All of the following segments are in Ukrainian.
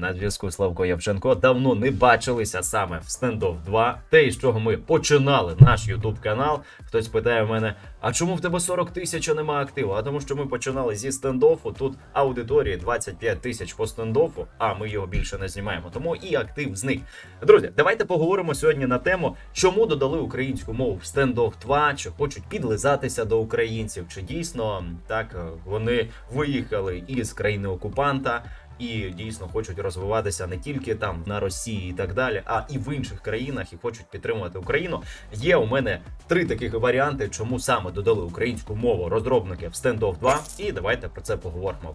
на зв'язку Славко Явченко. Давно не бачилися саме в Standoff 2. Те, із чого ми починали наш YouTube канал. Хтось питає в мене: а чому в тебе 40 тисяч а нема активу? А тому, що ми починали зі стендофу. Тут аудиторії 25 тисяч по стендофу, а ми його більше не знімаємо. Тому і актив зник. Друзі, давайте поговоримо сьогодні на тему, чому додали українську мову в стендоф 2, чи хочуть підлизатися до українців, чи дійсно так е, вони виїхали із країни окупанта. І дійсно хочуть розвиватися не тільки там на Росії і так далі, а і в інших країнах і хочуть підтримувати Україну. Є у мене три таких варіанти, чому саме додали українську мову розробники в Standoff 2. І давайте про це поговоримо.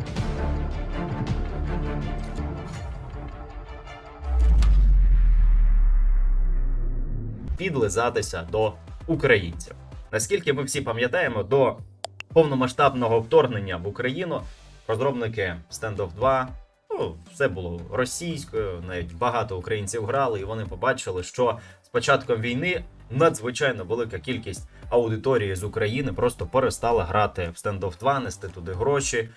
Підлизатися до українців. Наскільки ми всі пам'ятаємо, до повномасштабного вторгнення в Україну розробники Standoff 2 Ну, все було російською, навіть багато українців грали, і вони побачили, що з початком війни надзвичайно велика кількість аудиторії з України просто перестала грати в Standoff 2, нести туди гроші,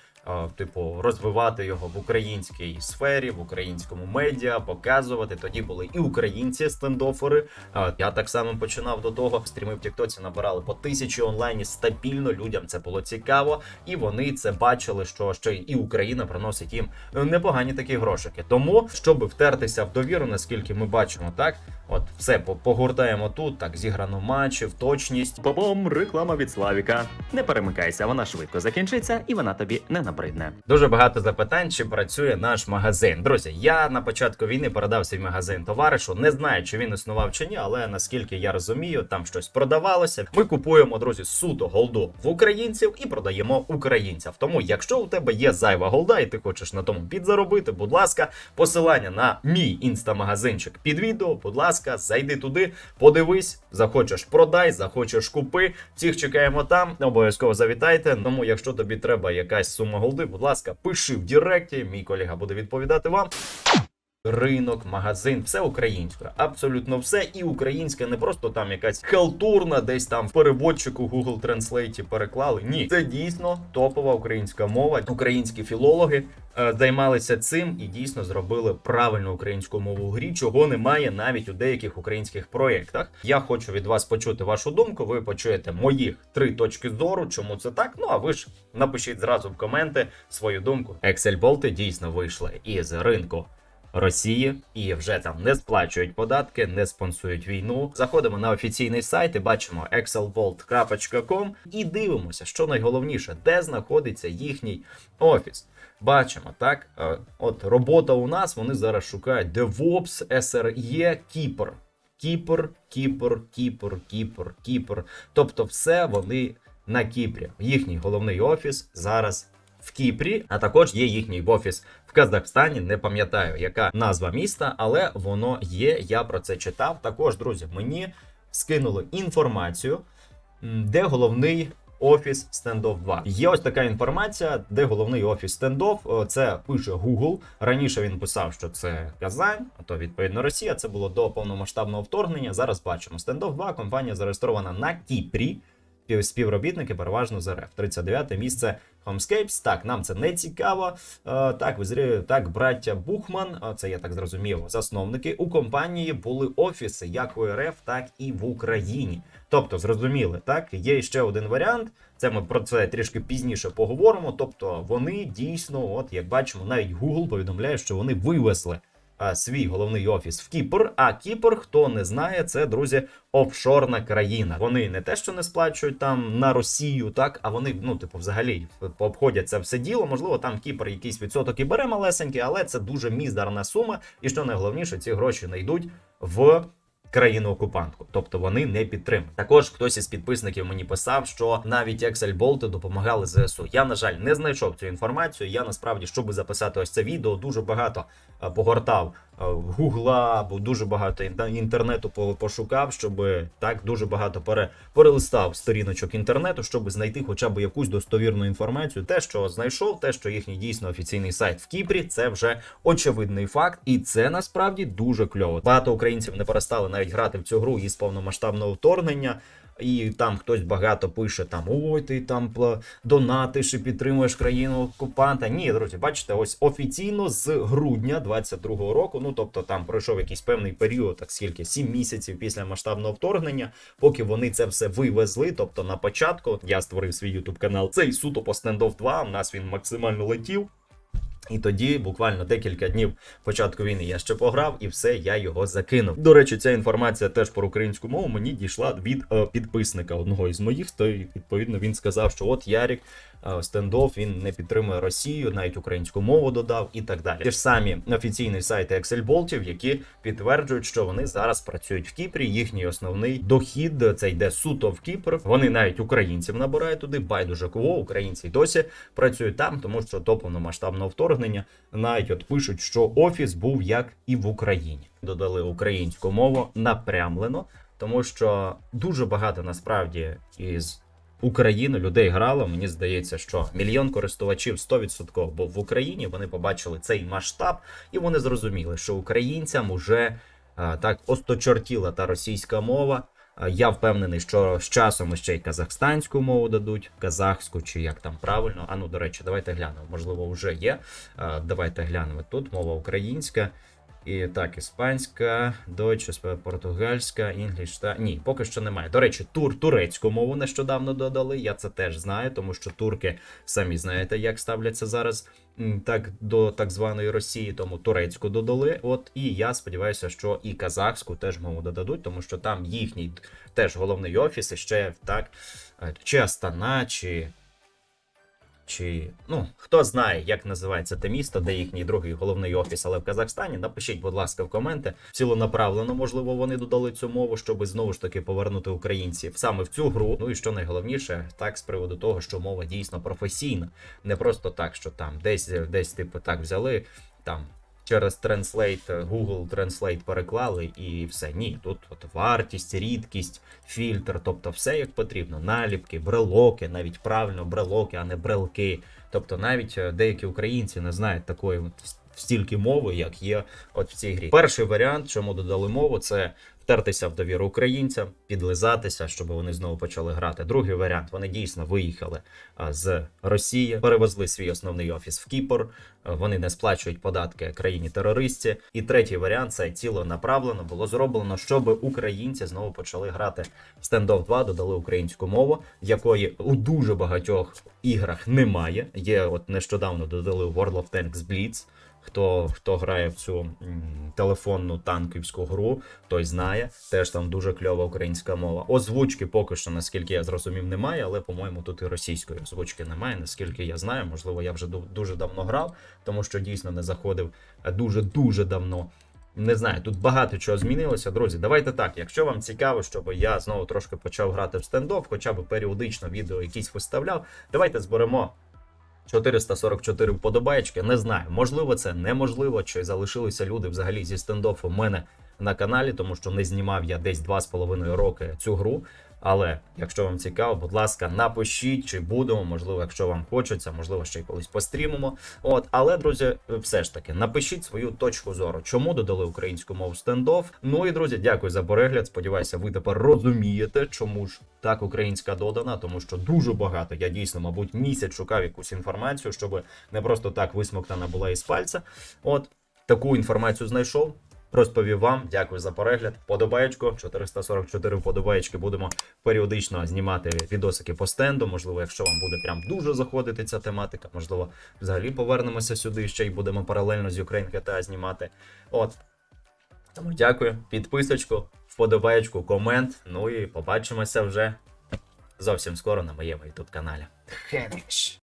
типу, розвивати його в українській сфері, в українському медіа, показувати. Тоді були і українці стендофери. Е, Я так само починав до того. Стріми в Тіктоці набирали по тисячі онлайні стабільно. Людям це було цікаво, і вони це бачили, що ще і Україна приносить їм непогані такі грошики. Тому, щоб втертися в довіру, наскільки ми бачимо, так от все по- погортаємо тут. Так зіграно матчів, точність. Бобом, реклама від Славіка. Не перемикайся, вона швидко закінчиться і вона тобі не набридне. Дуже багато запитань, чи працює наш магазин. Друзі, я на початку війни передав свій магазин товаришу. Не знаю, чи він існував чи ні, але наскільки я розумію, там щось продавалося. Ми купуємо, друзі, суто голду в українців і продаємо українцям. Тому, якщо у тебе є зайва голда, і ти хочеш на тому підзаробити, будь ласка, посилання на мій інстамагазинчик під відео. Будь ласка, зайди туди, подивись, захочеш продай, захочеш купи. Всіх чекаємо там. Обов'язково завітайте. Тому, якщо тобі треба якась сума голди, будь ласка, пиши в Директі. Мій колега буде відповідати вам. Ринок, магазин, все українське, абсолютно все. І українське не просто там якась халтурна, десь там в переводчику Google Translate переклали. Ні, це дійсно топова українська мова. Українські філологи е, займалися цим і дійсно зробили правильну українську мову в грі, чого немає навіть у деяких українських проєктах. Я хочу від вас почути вашу думку. Ви почуєте моїх три точки зору, чому це так. Ну а ви ж напишіть зразу в коменти свою думку. Excel болти дійсно вийшли із ринку. Росії і вже там не сплачують податки, не спонсують війну. Заходимо на офіційний сайт і бачимо excelbolt.com і дивимося, що найголовніше, де знаходиться їхній офіс. Бачимо, так, е, от робота у нас. Вони зараз шукають DevOps, SRE, Кіпр. Кіпр, Кіпр, Кіпр, Кіпр, Кіпр. Тобто, все вони на Кіпрі. Їхній головний офіс зараз в Кіпрі, а також є їхній офіс в Казахстані. Не пам'ятаю, яка назва міста, але воно є. Я про це читав. Також, друзі, мені скинули інформацію, де головний. Офіс Standoff 2. Є ось така інформація, де головний офіс Standoff. О, Це пише Google. Раніше він писав, що це Казань, а то відповідно Росія. Це було до повномасштабного вторгнення. Зараз бачимо. Standoff 2 компанія зареєстрована на Кіпрі. Спів- Співробітники переважно з РФ. 39 місце Homescapes. Так, нам це не цікаво. Е, так, ви зрі, так, браття Бухман, е, це я так зрозумів, засновники у компанії були офіси як у РФ, так і в Україні. Тобто, зрозуміли, так, є ще один варіант. Це ми про це трішки пізніше поговоримо. Тобто, вони дійсно, от як бачимо, навіть Google повідомляє, що вони вивезли свій головний офіс в Кіпр. А Кіпр, хто не знає, це друзі офшорна країна. Вони не те, що не сплачують там на Росію, так а вони, ну типу, взагалі обходять це все діло. Можливо, там Кіпр якийсь відсоток і бере малесенький, але це дуже мізерна сума. І що найголовніше, ці гроші не йдуть в. Країну окупантку, тобто вони не підтримують. Також хтось із підписників мені писав, що навіть Excel болти допомагали ЗСУ. Я на жаль не знайшов цю інформацію. Я насправді, щоб записати ось це відео, дуже багато е, погортав е, гугла, або дуже багато інтернету пошукав, щоб так дуже багато пере, перелистав сторіночок інтернету, щоб знайти хоча б якусь достовірну інформацію. Те, що знайшов, те, що їхній дійсно офіційний сайт в Кіпрі, це вже очевидний факт, і це насправді дуже кльово. Багато українців не перестали навіть грати в цю гру із повномасштабного вторгнення. І там хтось багато пише: там ой, ти там донатиш і підтримуєш країну окупанта. Ні, друзі, бачите, ось офіційно з грудня 22-го року. Ну тобто там пройшов якийсь певний період, так скільки 7 місяців після масштабного вторгнення, поки вони це все вивезли. Тобто на початку я створив свій YouTube канал. Цей суто по стендов 2. У нас він максимально летів. І тоді, буквально декілька днів початку війни, я ще пограв, і все, я його закинув. До речі, ця інформація теж про українську мову мені дійшла від е, підписника одного із моїх. То й, відповідно він сказав, що от Ярік стендов він не підтримує Росію, навіть українську мову додав і так далі. Ті ж самі офіційні сайти Excel Болтів, які підтверджують, що вони зараз працюють в Кіпрі. Їхній основний дохід це йде суто в Кіпр. Вони навіть українців набирають туди. Байдуже кого українці досі працюють там, тому що до повномасштабного вторгнення навіть от пишуть, що офіс був як і в Україні. Додали українську мову напрямлено, тому що дуже багато насправді із України людей грало. Мені здається, що мільйон користувачів 100% був в Україні. Вони побачили цей масштаб, і вони зрозуміли, що українцям уже а, так осточортіла та російська мова. А, Я впевнений, що з часом ще й казахстанську мову дадуть, казахську чи як там правильно. А ну до речі, давайте глянемо. Можливо, вже є. А, Давайте глянемо тут. Мова українська. І так, іспанська, дойче, португальська, інгліш ні, поки що немає. До речі, тур турецьку мову нещодавно додали. Я це теж знаю, тому що турки самі знаєте, як ставляться зараз так до так званої Росії, тому турецьку додали. От і я сподіваюся, що і казахську теж мову додадуть, тому що там їхній теж головний офіс, і ще так е, чи Астана, чи. Чи ну хто знає, як називається те місто, де їхній другий головний офіс, але в Казахстані. Напишіть, будь ласка, в коменти. Цілонаправлено, можливо, вони додали цю мову, щоб знову ж таки повернути українців саме в цю гру. Ну і що найголовніше, так з приводу того, що мова дійсно професійна, не просто так, що там десь десь типу так взяли там. Через Translate, Google Translate переклали і все. Ні, тут от вартість, рідкість, фільтр, тобто все як потрібно. Наліпки, брелоки, навіть правильно брелоки, а не брелки. Тобто навіть е, деякі українці не знають такої стільки мови, як є от в цій грі. Перший варіант, чому додали мову, це втертися в довіру українцям, підлизатися, щоб вони знову почали грати. Другий варіант вони дійсно виїхали з Росії, перевезли свій основний офіс в Кіпр. Вони не сплачують податки країні терористі. І третій варіант це ціло направлено було зроблено, щоб українці знову почали грати в Standoff 2, додали українську мову, якої у дуже багатьох іграх немає. Є от нещодавно додали World of Tanks Blitz. Хто, хто грає в цю телефонну танківську гру, той знає. Теж там дуже кльова українська мова. Озвучки поки що, наскільки я зрозумів, немає, але, по-моєму, тут і російської озвучки немає, наскільки я знаю. Можливо, я вже дуже давно грав, тому що дійсно не заходив дуже-дуже давно. Не знаю, тут багато чого змінилося. Друзі, давайте так. Якщо вам цікаво, щоб я знову трошки почав грати в стендоп, хоча б періодично відео якісь виставляв, давайте зберемо 444 вподобаєчки. Не знаю, можливо, це неможливо, чи залишилися люди взагалі зі стендофу в мене на каналі, тому що не знімав я десь 2,5 роки цю гру. Але якщо вам цікаво, будь ласка, напишіть, чи будемо, можливо, якщо вам хочеться, можливо, ще й колись пострімимо. От, але, друзі, все ж таки, напишіть свою точку зору, чому додали українську мову стендоф. Ну і друзі, дякую за перегляд. Сподіваюся, ви тепер розумієте, чому ж так українська додана, тому що дуже багато. Я дійсно, мабуть, місяць шукав якусь інформацію, щоб не просто так висмоктана була із пальця. От таку інформацію знайшов. Розповів вам, дякую за перегляд. Подобаєчко, 444 вподобаєчки. Будемо періодично знімати відосики по стенду. Можливо, якщо вам буде прям дуже заходити ця тематика, можливо, взагалі повернемося сюди ще й будемо паралельно з Ukraine GTA знімати. От. Тому дякую, підписочку, вподобаєчку, комент. Ну і побачимося вже зовсім скоро на моєму YouTube каналі. Хенріш.